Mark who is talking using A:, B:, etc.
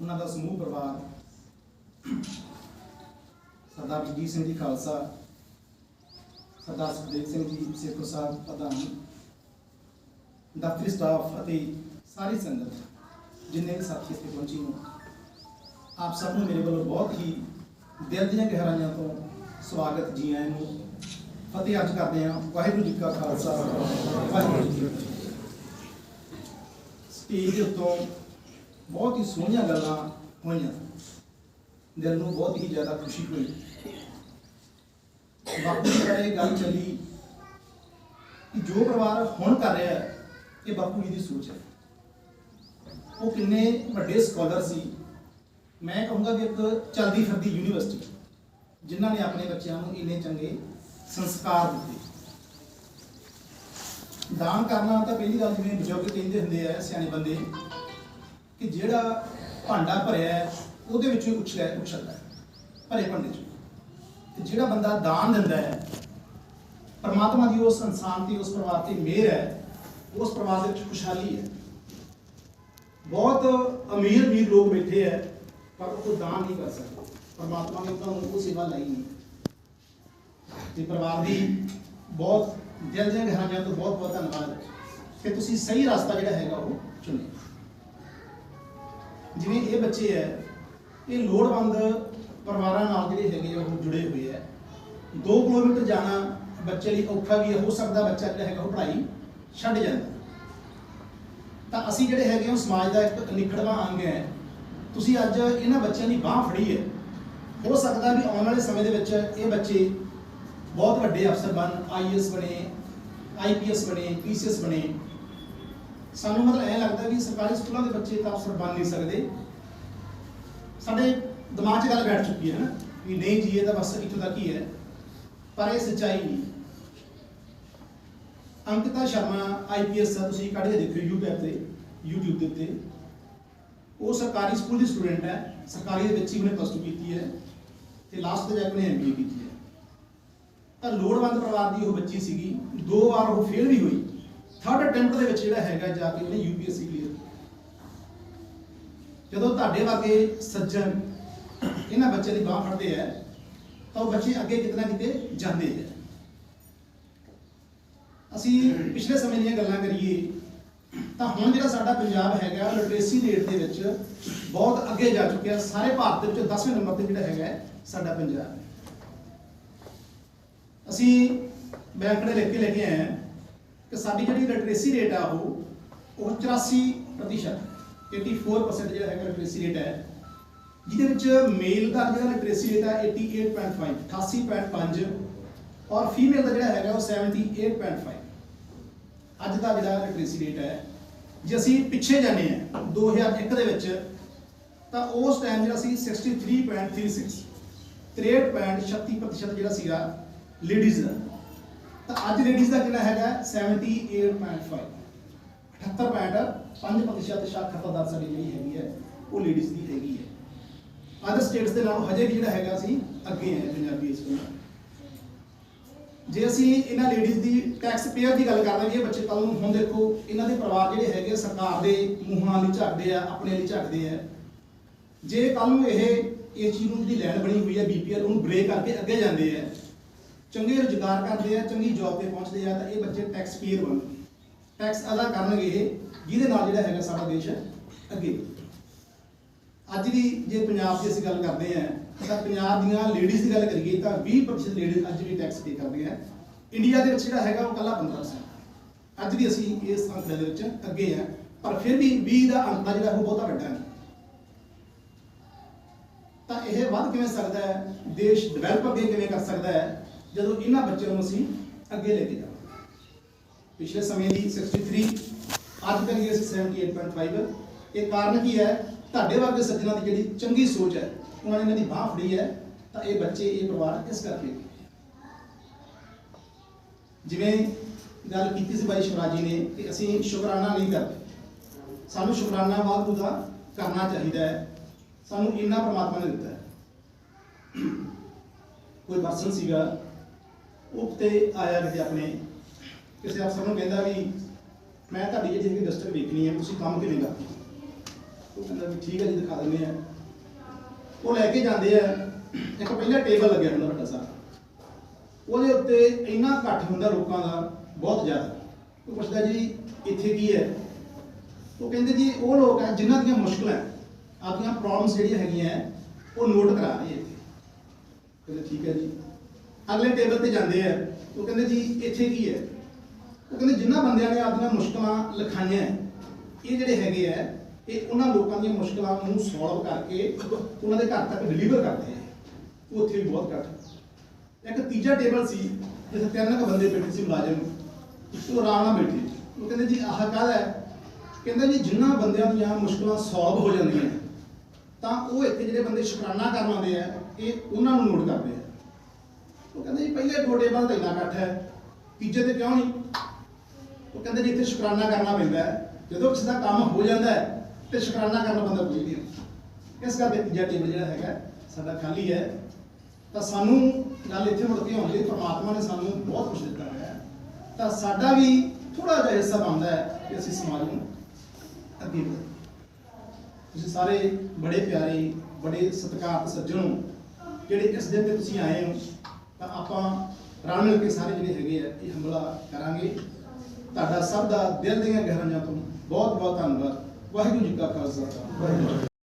A: ਉਹਨਾਂ ਦਾ ਸਮੂਹ ਪਰਿਵਾਰ। ਸਰਦਾਰ ਜਗਜੀਤ ਸਿੰਘ ਜੀ ਖਾਲਸਾ, ਸਰਦਾਰ ਸੁਖਦੇਵ ਸਿੰਘ ਜੀ ਸੇਖੋ ਸਾਹਿਬ ਪ੍ਰਧਾਨ, ਦਫ਼ਤਰੀ ਸਟਾਫ ਅਤੇ ਸਾਰੀ ਸੰਗਤ ਜਿੰਨੇ ਵੀ ਸਾਥੀ ਇੱਥੇ ਪਹੁੰਚੀ ਹੋ ਆਪ ਸਭ ਨੂੰ ਮੇਰੇ ਵੱਲੋਂ ਬਹੁਤ ਹੀ ਦਿਲ ਦੀਆਂ ਗਹਿਰਾਈਆਂ ਤੋਂ ਸਵਾਗਤ ਜੀ ਆਇਆਂ ਨੂੰ। ਫਤਿਹ ਅਰਜ ਕਰਦੇ ਹਾਂ, ਵਾਹਿਗੁਰੂ ਜੀ ਕਾ ਖਾਲਸਾ, ਵਾਹਿਗੁਰੂ ਜੀ ਕੀ ਫਤਿਹ। ਸਟੇਜ ਦੇ ਉੱਤੋਂ ਬਹੁਤ ਹੀ ਸੋਹਣੀਆਂ ਗੱਲਾਂ ਹੋਈਆਂ। ਦਿਲ ਨੂੰ ਬਹੁਤ ਹੀ ਜ਼ਿਆਦਾ ਖੁਸ਼ੀ ਹੋਈ। ਬਾਪੂ ਜੀ ਨਾਲ ਇਹ ਗੱਲ ਚੱਲੀ ਕਿ ਜੋ ਪਰਿਵਾਰ ਹੁਣ ਕਰ ਰਿਹਾ ਹੈ, ਇਹ ਬਾਪੂ ਜੀ ਦੀ ਸੋਚ ਹੈ। ਉਹ ਕਿੰਨੇ ਵੱਡੇ ਸਕਾਲਰ ਸੀ। ਮੈਂ ਕਹੂੰਗਾ ਵੀ ਇੱਕ ਚਲਦੀ ਫਿਰਦੀ ਯੂਨੀਵਰਸਿਟੀ ਜਿਨ੍ਹਾਂ ਨੇ ਆਪਣੇ ਬੱਚਿਆਂ ਨੂੰ ਇੰਨੇ ਚੰਗੇ ਸੰਸਕਾਰ ਦਿੱਤੇ। ਦਾਨ ਕਰਨਾ ਤਾਂ ਪਹਿਲੀ ਗੱਲ ਜਿਵੇਂ ਬਜ਼ੁਰਗ ਕਹਿੰਦੇ ਹੁੰਦੇ ਆ, ਸਿਆਣੇ ਬੰਦੇ ਕਿ ਜਿਹੜਾ ਭਾਂਡਾ ਭਰਿਆ ਹੈ, ਉਹਦੇ ਵਿੱਚੋਂ ਹੀ ਉਛਲਿਆ ਉਛਲਦਾ ਹੈ, ਭਰੇ ਭਾਂਡੇ ਚੋਂ। ਤੇ ਜਿਹੜਾ ਬੰਦਾ ਦਾਨ ਦਿੰਦਾ ਹੈ, ਪਰਮਾਤਮਾ ਦੀ ਉਸ ਇਨਸਾਨ ਤੇ ਉਸ ਪਰਿਵਾਰ ਤੇ ਮਿਹਰ ਹੈ, ਉਸ ਪਰਿਵਾਰ ਦੇ ਵਿੱਚ ਖੁਸ਼ਹਾਲੀ ਹੈ। ਬਹੁਤ ਅਮੀਰ ਅਮੀਰ ਲੋਕ ਬੈਠੇ ਹੈ, ਪਰ ਉਹ ਦਾਨ ਨਹੀਂ ਕਰ ਸਕਦੇ। ਪਰਮਾਤਮਾ ਨੇ ਉਹਨਾਂ ਨੂੰ ਉਹ ਸੇਵਾ ਲਈ ਨਹੀਂ। ਤੇ ਪਰਿਵਾਰ ਦੀ ਬਹੁਤ ਦਿਲ ਦੀਆਂ ਗਹਿਰਾਈਆਂ ਤੋਂ ਬਹੁਤ ਬਹੁਤ ਧੰਨਵਾਦ ਕਿ ਤੁਸੀਂ ਸਹੀ ਰਸਤਾ ਜਿਹੜਾ ਹੈਗਾ ਉਹ ਚੁਣਿਆ ਜਿਵੇਂ ਇਹ ਬੱਚੇ ਹੈ, ਇਹ ਲੋੜਵੰਦ ਪਰਿਵਾਰਾਂ ਨਾਲ ਜਿਹੜੇ ਹੈਗੇ ਆ, ਉਹ ਜੁੜੇ ਹੋਏ ਹੈ। 2 ਕਿਲੋਮੀਟਰ ਜਾਣਾ ਬੱਚੇ ਲਈ ਔਖਾ ਵੀ ਹੈ, ਹੋ ਸਕਦਾ ਬੱਚਾ ਜਿਹੜਾ ਹੈਗਾ ਉਹ ਪੜ੍ਹਾਈ ਛੱਡ ਜਾਂਦਾ ਤਾਂ ਅਸੀਂ ਜਿਹੜੇ ਹੈਗੇ ਹਾਂ ਸਮਾਜ ਦਾ ਇੱਕ ਨਿਖੜਵਾ ਅੰਗ ਹੈ। ਤੁਸੀਂ ਅੱਜ ਇਹਨਾਂ ਬੱਚਿਆਂ ਦੀ ਬਾਹ ਫੜੀ ਹੈ। ਹੋ ਸਕਦਾ ਵੀ ਆਉਣ ਵਾਲੇ ਸਮੇਂ ਦੇ ਵਿੱਚ ਇਹ ਬੱਚੇ ਬਹੁਤ ਵੱਡੇ ਅਫਸਰ ਬਣ ਆਈਐਸ ਬਣੇ ਆਈਪੀਐਸ ਬਣੇ ਪੀਸੀਐਸ ਬਣੇ। ਸਾਨੂੰ ਮਤਲਬ ਐ ਲੱਗਦਾ ਵੀ ਸਰਕਾਰੀ ਸਕੂਲਾਂ ਦੇ ਬੱਚੇ ਤਾਂ ਅਫਸਰ ਬਣ ਨਹੀਂ ਸਕਦੇ। ਸਾਡੇ ਦਿਮਾਗ 'ਚ ਗੱਲ ਬੈਠ ਚੁੱਕੀ ਹੈ ਨਾ, ਵੀ ਨਹੀਂ ਜੀ, ਇਹ ਤਾਂ ਬਸ ਇੱਥੋਂ ਤੱਕ ਹੀ ਹੈ। ਪਰ ਇਹ ਸੱਚਾਈ ਨਹੀਂ। ਅੰਕਿਤਾ ਸ਼ਰਮਾ ਆਈਪੀਐਸ ਆ, ਤੁਸੀਂ ਕੱਢ ਕੇ ਦੇਖਿਓ YouTube ਤੇ, YouTube ਦੇ ਉੱਤੇ। ਉਹ ਸਰਕਾਰੀ ਸਕੂਲ ਦੀ ਸਟੂਡੈਂਟ ਹੈ, ਸਰਕਾਰੀ ਦੇ ਵਿੱਚ ਹੀ ਉਹਨੇ ਪਲੱਸ 2 ਕੀਤੀ ਹੈ ਤੇ ਲਾਸਟ ਤੇ ਜਾ ਕੇ ਉਹਨੇ ਐਮਬੀਏ ਕੀਤੀ ਹੈ। ਤਾਂ ਲੋੜਵੰਦ ਪਰਿਵਾਰ ਦੀ ਉਹ ਬੱਚੀ ਸੀਗੀ, ਦੋ ਵਾਰ ਉਹ ਫੇਲ ਵੀ ਹੋਈ। ਥਰਡ ਅਟੈਂਪਟ ਦੇ ਵਿੱਚ ਜਿਹੜਾ ਹੈਗਾ ਜਾ ਕੇ ਉਹਨੇ ਯੂਪੀਐਸਸੀ ਕਲੀਅਰ ਜਦੋਂ ਤੁਹਾਡੇ ਵਰਗੇ ਸੱਜਣ ਇਹਨਾਂ ਬੱਚੇ ਦੀ ਬਾਹ ਫੜਦੇ ਆ, ਤਾਂ ਉਹ ਬੱਚੇ ਅੱਗੇ ਕਿਤੇ ਨਾ ਕਿਤੇ ਜਾਂਦੇ ਆ। ਅਸੀਂ ਪਿਛਲੇ ਸਮੇਂ ਦੀਆਂ ਗੱਲਾਂ ਕਰੀਏ, ਤਾਂ ਹੁਣ ਜਿਹੜਾ ਸਾਡਾ ਪੰਜਾਬ ਹੈਗਾ ਲਿਟਰੇਸੀ ਰੇਟ ਦੇ ਵਿੱਚ ਬਹੁਤ ਅੱਗੇ ਜਾ ਚੁੱਕਿਆ। ਸਾਰੇ ਭਾਰਤ ਦੇ ਵਿੱਚ 10ਵੇਂ ਨੰਬਰ ਤੇ ਜਿਹੜਾ ਹੈਗਾ ਸਾਡਾ ਪੰਜਾਬ। ਹੈ ਅਸੀਂ ਬੈਂਕ ਨੇ ਲਿਖ ਕੇ ਲੈ ਕੇ ਆਏ ਹਾਂ। ਕਿ ਸਾਡੀ ਜਿਹੜੀ ਲਿਟਰੇਸੀ ਰੇਟ ਆ ਉਹ ਉਹ 84% 84% ਜਿਹੜਾ ਹੈਗਾ ਲਿਟਰੇਸੀ ਰੇਟ ਹੈ। ਜਿਹਦੇ ਵਿੱਚ ਮੇਲ ਦਾ ਜਿਹੜਾ ਲਿਟਰੇਸੀ ਰੇਟ ਹੈ 88.5 88.5 ਔਰ ਫੀਮੇਲ ਦਾ ਜਿਹੜਾ ਹੈਗਾ ਉਹ 78.5 ਅੱਜ ਦਾ ਜਿਹੜਾ ਲਿਟਰੇਸੀ ਰੇਟ ਹੈ, ਜੇ ਅਸੀਂ ਪਿੱਛੇ ਜਾਂਦੇ ਹਾਂ 2001 ਦੇ ਵਿੱਚ, ਤਾਂ ਉਸ ਟਾਈਮ ਜਿਹੜਾ ਸੀ 63.36 63.36% ਜਿਹੜਾ ਸੀਗਾ ਲੇਡੀਜ਼ ਦਾ। ਤਾਂ ਅੱਜ ਲੇਡੀਜ਼ ਦਾ ਕਿੰਨਾ ਹੈਗਾ? 78.5 78.5% ਸਾਖਰਤਾ ਦਰ ਸਾਡੀ ਜਿਹੜੀ ਹੈਗੀ ਹੈ, ਉਹ ਲੇਡੀਜ਼ ਦੀ ਹੈਗੀ ਹੈ। ਅਦਰ ਸਟੇਟਸ ਦੇ ਨਾਲੋਂ ਹਜੇ ਵੀ ਜਿਹੜਾ ਹੈਗਾ ਸੀ ਅੱਗੇ ਹੈ ਪੰਜਾਬੀ ਇਸ ਕੋਲ ਜੇ ਅਸੀਂ ਇਹਨਾਂ ਲੇਡੀਜ਼ ਦੀ ਟੈਕਸ ਪੇਅਰ ਦੀ ਗੱਲ ਕਰਦੇ ਹਾਂ ਬੱਚੇ ਕੱਲ ਨੂੰ ਹੁਣ ਦੇਖੋ, ਇਹਨਾਂ ਦੇ ਪਰਿਵਾਰ ਜਿਹੜੇ ਹੈਗੇ ਸਰਕਾਰ ਦੇ ਮੂੰਹਾਂ ਲਈ ਝਾਕਦੇ ਆ, ਆਪਣੇ ਲਈ ਝਾਕਦੇ ਆ। ਜੇ ਕੱਲ ਨੂੰ ਇਹ ਇਹ ਚੀਜ਼ ਨੂੰ ਜਿਹੜੀ ਲੈਣ ਬਣੀ ਹੋਈ ਹੈ ਬੀਪੀਐਲ ਉਹਨੂੰ ਬ੍ਰੇਕ ਕਰਕੇ ਅੱਗੇ ਜਾਂਦੇ ਆ ਚੰਗੇ ਰੁਜ਼ਗਾਰ ਕਰਦੇ ਆ, ਚੰਗੀ ਜੌਬ ਤੇ ਪਹੁੰਚਦੇ ਆ, ਤਾਂ ਇਹ ਬੱਚੇ ਟੈਕਸ ਪੇਅਰ ਬਣਨਗੇ ਟੈਕਸ ਅਦਾ ਕਰਨਗੇ ਇਹ, ਜਿਹਦੇ ਨਾਲ ਜਿਹੜਾ ਹੈਗਾ ਸਾਡਾ ਦੇਸ਼ ਅੱਗੇ ਅੱਜ ਦੀ ਜੇ ਪੰਜਾਬ ਦੀ ਅਸੀਂ ਗੱਲ ਕਰਦੇ ਆ, ਤਾਂ ਪੰਜਾਬ ਦੀਆਂ ਲੇਡੀਜ਼ ਦੀ ਗੱਲ ਕਰੀਏ, ਤਾਂ 20% ਲੇਡੀਜ਼ ਅੱਜ ਵੀ ਟੈਕਸ ਪੇ ਕਰਦੇ ਆ। ਇੰਡੀਆ ਦੇ ਵਿੱਚ ਜਿਹੜਾ ਹੈਗਾ ਉਹ ਕੱਲਾ 15% ਅੱਜ ਵੀ ਅਸੀਂ ਇਸ ਅੰਕੜੇ ਦੇ ਵਿੱਚ ਅੱਗੇ ਆ, ਪਰ ਫਿਰ ਵੀ 20 ਦਾ ਅੰਕੜਾ ਜਿਹੜਾ ਉਹ ਬਹੁਤਾ ਵੱਡਾ ਨਹੀਂ। ਤਾਂ ਇਹ ਵੱਧ ਕਿਵੇਂ ਸਕਦਾ ਹੈ? ਦੇਸ਼ ਡਿਵੈਲਪ ਅੱਗੇ ਕਿਵੇਂ ਕਰ ਸਕਦਾ ਹੈ? ਜਦੋਂ ਇਹਨਾਂ ਬੱਚਿਆਂ ਨੂੰ ਅਸੀਂ ਅੱਗੇ ਲੈ ਕੇ ਜਾਵਾਂਗੇ। ਪਿਛਲੇ ਸਮੇਂ ਦੀ 63 ਅੱਜ ਕਰੀਏ ਅਸੀਂ 78.5 ਇਹ ਕਾਰਨ ਕੀ ਹੈ? ਤੁਹਾਡੇ ਵਰਗੇ ਸੱਜਣਾ ਦੀ ਜਿਹੜੀ ਚੰਗੀ ਸੋਚ ਹੈ, ਉਹਨਾਂ ਨੇ ਇਹਨਾਂ ਦੀ ਬਾਹ ਫੜੀ ਹੈ, ਤਾਂ ਇਹ ਬੱਚੇ, ਇਹ ਪਰਿਵਾਰ ਇਸ ਕਰਕੇ ਜਿਵੇਂ ਗੱਲ ਕੀਤੀ ਸੀ ਬਾਈ ਸ਼ਿਵਰਾਜ ਨੇ ਕਿ ਅਸੀਂ ਸ਼ੁਕਰਾਨਾ ਨਹੀਂ ਕਰਦੇ। ਸਾਨੂੰ ਸ਼ੁਕਰਾਨਾ ਵਾਹਿਗੁਰੂ ਦਾ ਕਰਨਾ ਚਾਹੀਦਾ ਹੈ। ਸਾਨੂੰ ਇੰਨਾ ਪ੍ਰਮਾਤਮਾ ਨੇ ਦਿੱਤਾ ਹੈ। ਕੋਈ ਪਰਸਨ ਸੀਗਾ ਉਹ ਤੇ ਆਇਆ ਕਿਤੇ ਆਪਣੇ, ਕਿਸੇ ਅਫਸਰ ਨੂੰ ਕਹਿੰਦਾ ਵੀ, ਮੈਂ ਤੁਹਾਡੀ ਜਿਹੜੀ ਹੈਗੀ ਡਿਸਟ੍ਰਿਕਟ ਵੇਖਣੀ ਹੈ, ਤੁਸੀਂ ਕੰਮ ਕਿਵੇਂ ਕਰਦੇ ਹੋ? ਉਹ ਕਹਿੰਦਾ ਵੀ ਠੀਕ ਹੈ ਜੀ, ਦਿਖਾ ਦਿੰਦੇ ਆ ਉਹ ਲੈ ਕੇ ਜਾਂਦੇ ਆ। ਇੱਕ ਪਹਿਲਾ ਟੇਬਲ ਲੱਗਿਆ ਹੁੰਦਾ ਵੱਡਾ ਸਾਰਾ। ਉਹਦੇ ਉੱਤੇ ਇੰਨਾ ਇਕੱਠ ਹੁੰਦਾ ਲੋਕਾਂ ਦਾ, ਬਹੁਤ ਜ਼ਿਆਦਾ। ਉਹ ਪੁੱਛਦਾ ਜੀ, ਇੱਥੇ ਕੀ ਹੈ? ਉਹ ਕਹਿੰਦੇ ਜੀ, ਉਹ ਲੋਕ ਹੈ ਜਿਨ੍ਹਾਂ ਦੀਆਂ ਮੁਸ਼ਕਲਾਂ ਆਪਣੀਆਂ ਪ੍ਰੋਬਲਮਸ ਜਿਹੜੀਆਂ ਹੈਗੀਆਂ, ਉਹ ਨੋਟ ਕਰਾ ਰਹੇ ਇੱਥੇ। ਕਹਿੰਦੇ ਠੀਕ ਹੈ ਜੀ। ਅਗਲੇ ਟੇਬਲ ਤੇ ਜਾਂਦੇ ਆ। ਉਹ ਕਹਿੰਦੇ ਜੀ, ਇੱਥੇ ਕੀ ਹੈ? ਉਹ ਕਹਿੰਦੇ ਜਿਨ੍ਹਾਂ ਬੰਦਿਆਂ ਨੇ ਆਪਣੀਆਂ ਮੁਸ਼ਕਲਾਂ ਲਿਖਾਈਆਂ ਇਹ ਜਿਹੜੇ ਹੈਗੇ ਆ, ਇਹ ਉਹਨਾਂ ਲੋਕਾਂ ਦੀਆਂ ਮੁਸ਼ਕਲਾਂ ਨੂੰ ਸੋਲਵ ਕਰਕੇ ਉਹਨਾਂ ਦੇ ਘਰ ਤੱਕ ਡਿਲੀਵਰ ਕਰਦੇ ਆ। ਉੱਥੇ ਵੀ ਬਹੁਤ ਘੱਟ। ਇੱਕ ਤੀਜਾ ਟੇਬਲ ਸੀ, ਜਿੱਥੇ ਤਿੰਨ ਕੁ ਬੰਦੇ ਬੈਠੇ ਸੀ ਮੁਲਾਜ਼ਮ। ਉਹ ਆਰਾਮ ਨਾਲ ਬੈਠੇ। ਉਹ ਕਹਿੰਦੇ ਜੀ, ਆਹ ਕਾਹਦਾ ਹੈ? ਕਹਿੰਦਾ ਜੀ ਜਿਨ੍ਹਾਂ ਬੰਦਿਆਂ ਦੀਆਂ ਮੁਸ਼ਕਲਾਂ ਸੋਲਵ ਹੋ ਜਾਂਦੀਆਂ, ਤਾਂ ਉਹ ਇੱਥੇ ਜਿਹੜੇ ਬੰਦੇ ਸ਼ੁਕਰਾਨਾ ਕਰਨ ਆਉਂਦੇ ਆ, ਇਹ ਉਹਨਾਂ ਨੂੰ ਨੋਟ ਕਰਦੇ ਆ। ਉਹ ਕਹਿੰਦੇ ਜੀ ਪਹਿਲੇ ਦੋ ਟੇਬਲ ਤੇ ਇੰਨਾ ਇਕੱਠ ਹੈ, ਤੀਜੇ ਤੇ ਕਿਉਂ ਨਹੀਂ? ਉਹ ਕਹਿੰਦੇ ਜੀ ਇੱਥੇ ਸ਼ੁਕਰਾਨਾ ਕਰਨਾ ਪੈਂਦਾ ਹੈ। ਜਦੋਂ ਕਿਸੇ ਦਾ ਕੰਮ ਹੋ ਜਾਂਦਾ ਹੈ, ਤੇ ਸ਼ੁਕਰਾਨਾ ਕਰਨਾ ਬੰਦਾ ਕੋਈ ਨਹੀਂ ਇਸ ਕਰਕੇ ਤੀਜਾ ਟੇਬਲ ਜਿਹੜਾ ਹੈਗਾ, ਸਾਡਾ ਖਾਲੀ ਹੈ। ਤਾਂ ਸਾਨੂੰ ਗੱਲ ਇੱਥੇ ਮੁੜ ਕੇ ਆਉਂਦੀ ਹੈ ਪਰਮਾਤਮਾ ਨੇ ਸਾਨੂੰ ਬਹੁਤ ਕੁਝ ਦਿੱਤਾ ਹੈ। ਤਾਂ ਸਾਡਾ ਵੀ ਥੋੜਾ ਜਿਹਾ ਹਿੱਸਾ ਬਣਦਾ ਹੈ ਕਿ ਅਸੀਂ ਸਮਾਜ ਨੂੰ ਅੱਗੇ ਵਧਾਈਏ। ਤੁਸੀਂ ਸਾਰੇ ਬੜੇ ਪਿਆਰੇ, ਬੜੇ ਸਤਿਕਾਰਤ ਸੱਜਣ ਹੋ, ਜਿਹੜੇ ਇਸ ਦਿਨ ਤੇ ਤੁਸੀਂ ਆਏ ਹੋ। ਤਾਂ ਆਪਾਂ ਰਲ ਮਿਲ ਕੇ ਸਾਰੇ ਜਿਹੜੇ ਹੈਗੇ ਆ, ਇਹ ਹਮਲਾ ਕਰਾਂਗੇ। ਤੁਹਾਡਾ ਸਭ ਦਾ ਦਿਲ ਦੀਆਂ ਗਹਿਰਾਈਆਂ ਤੋਂ ਬਹੁਤ ਬਹੁਤ ਧੰਨਵਾਦ। ਵਾਹਿਗੁਰੂ ਜੀ ਕਾ ਖਾਲਸਾ। ਵਾਹਿਗੁਰੂ ਜੀ